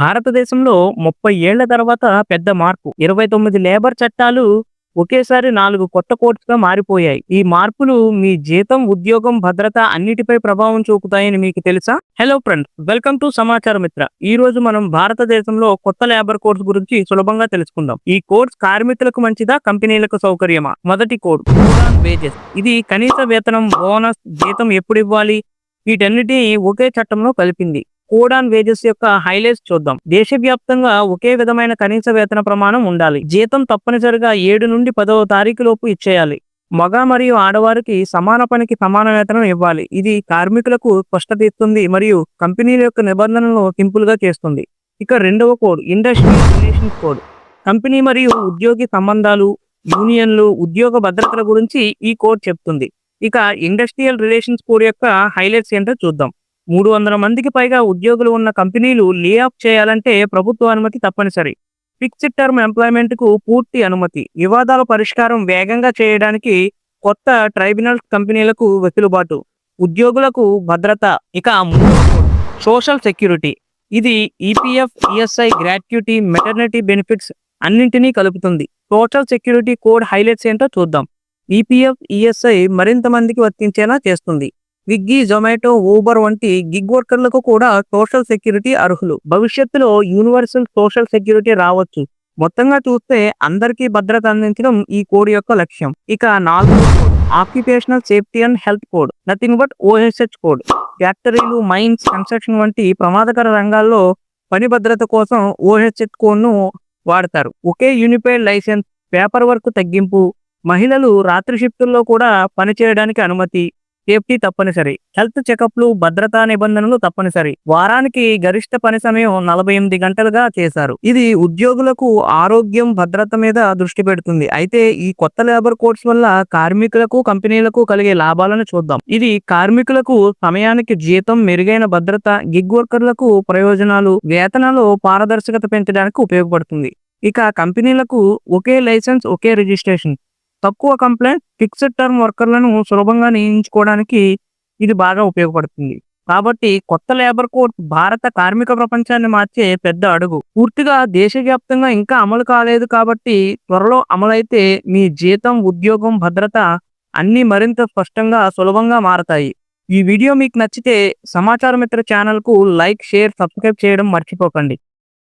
భారతదేశంలో ముప్పై ఏళ్ళ తర్వాత పెద్ద మార్పు. ఇరవై తొమ్మిది లేబర్ చట్టాలు ఒకేసారి నాలుగు కొత్త కోర్టుగా మారిపోయాయి. ఈ మార్పులు మీ జీతం ఉద్యోగం భద్రత అన్నిటిపై ప్రభావం చూపుతాయని మీకు తెలుసా? హలో ఫ్రెండ్స్ వెల్కమ్ టు సమాచార మిత్ర ఈ రోజు మనం భారతదేశంలో కొత్త లేబర్ కోడ్స్ గురించి సులభంగా తెలుసుకుందాం. ఈ కోడ్స్ కార్మికులకు మంచిదా కంపెనీలకు సౌకర్యమా? మొదటి కోడ్. వేజెస్ ఇది కనీస వేతనం బోనస్ జీతం ఎప్పుడు ఇవ్వాలి? వీటన్నిటిని ఒకే చట్టంలో కలిపింది. కోడ్ ఆన్ వేజెస్ యొక్క హైలైట్స్ చూద్దాం. దేశవ్యాప్తంగా ఒకే విధమైన కనీస వేతన ప్రమాణం ఉండాలి. జీతం తప్పనిసరిగా ఏడు నుండి పదవ తారీఖు లోపు ఇచ్చేయాలి. మగ మరియు ఆడవారికి సమాన పనికి సమాన వేతనం ఇవ్వాలి. ఇది కార్మికులకు స్పష్టత ఇస్తుంది మరియు కంపెనీల యొక్క నిబంధనలను సింపుల్గా చేస్తుంది. ఇక రెండవ code industrial relations code. Company మరియు ఉద్యోగి సంబంధాలు యూనియన్లు ఉద్యోగ భద్రతల గురించి ఈ కోడ్ చెప్తుంది. ఇక ఇండస్ట్రియల్ రిలేషన్స్ కోడ్ యొక్క హైలైట్స్ ఏంటో చూద్దాం. మూడు వందల మందికి పైగా ఉద్యోగులు ఉన్న కంపెనీలు లే ఆఫ్ చేయాలంటే ప్రభుత్వ అనుమతి తప్పనిసరి. ఫిక్స్డ్ టర్మ్ ఎంప్లాయ్మెంట్కు పూర్తి అనుమతి. వివాదాల పరిష్కారం వేగంగా చేయడానికి కొత్త ట్రైబ్యునల్ కంపెనీలకు వెసులుబాటు. ఉద్యోగులకు భద్రత. ఇక సోషల్ సెక్యూరిటీ. ఇది EPF ESI gratuity maternity benefits అన్నింటినీ కలుపుతుంది. సోషల్ సెక్యూరిటీ కోడ్ హైలైట్స్ ఏంటో చూద్దాం. ఈపీఎఫ్ ఈఎస్ఐ మరింత మందికి వర్తించేలా చేస్తుంది. స్విగ్గీ జొమాటో ఊబర్ వంటి గిగ్ వర్కర్లకు కూడా సోషల్ సెక్యూరిటీ అర్హులు. భవిష్యత్తులో యూనివర్సల్ సోషల్ సెక్యూరిటీ రావచ్చు. మొత్తంగా చూస్తే అందరికీ భద్రత అందించడం ఈ కోడ్ యొక్క లక్ష్యం. ఇక నాలుగు occupational safety and health code nothing but OSH code ఫ్యాక్టరీలు మైన్స్ కన్స్ట్రక్షన్ వంటి ప్రమాదకర రంగాల్లో పని భద్రత కోసం ఓహెచ్హెచ్ కోడ్ను వాడతారు. ఒకే యూనిఫైడ్ లైసెన్స్ పేపర్ వర్క్ తగ్గింపు మహిళలు రాత్రి షిఫ్టుల్లో కూడా పనిచేయడానికి అనుమతి. సేఫ్టీ తప్పనిసరి. హెల్త్ చెకప్లు భద్రతా నిబంధనలు తప్పనిసరి. వారానికి గరిష్ట పని సమయం నలభై ఎనిమిది గంటలుగా చేశారు. ఇది ఉద్యోగులకు ఆరోగ్యం భద్రత మీద దృష్టి పెడుతుంది. అయితే ఈ కొత్త లేబర్ కోడ్స్ వల్ల కార్మికులకు కంపెనీలకు కలిగే లాభాలను చూద్దాం. ఇది కార్మికులకు సమయానికి జీతం మెరుగైన భద్రత గిగ్ వర్కర్లకు ప్రయోజనాలు వేతనాలు పారదర్శకత పెంచడానికి ఉపయోగపడుతుంది. ఇక కంపెనీలకు ఒకే లైసెన్స్ ఒకే రిజిస్ట్రేషన్. తక్కువ కంప్లైంట్ ఫిక్స్డ్ టర్మ్ వర్కర్లను సులభంగా నియమించుకోవడానికి ఇది బాగా ఉపయోగపడుతుంది. కాబట్టి కొత్త లేబర్ కోడ్ భారత కార్మిక ప్రపంచాన్ని మార్చే పెద్ద అడుగు. పూర్తిగా దేశవ్యాప్తంగా ఇంకా అమలు కాలేదు కాబట్టి త్వరలో అమలైతే మీ జీతం ఉద్యోగం భద్రత అన్ని మరింత స్పష్టంగా సులభంగా మారతాయి. ఈ వీడియో మీకు నచ్చితే సమాచార మిత్ర ఛానల్కు లైక్ షేర్ సబ్స్క్రైబ్ చేయడం మర్చిపోకండి.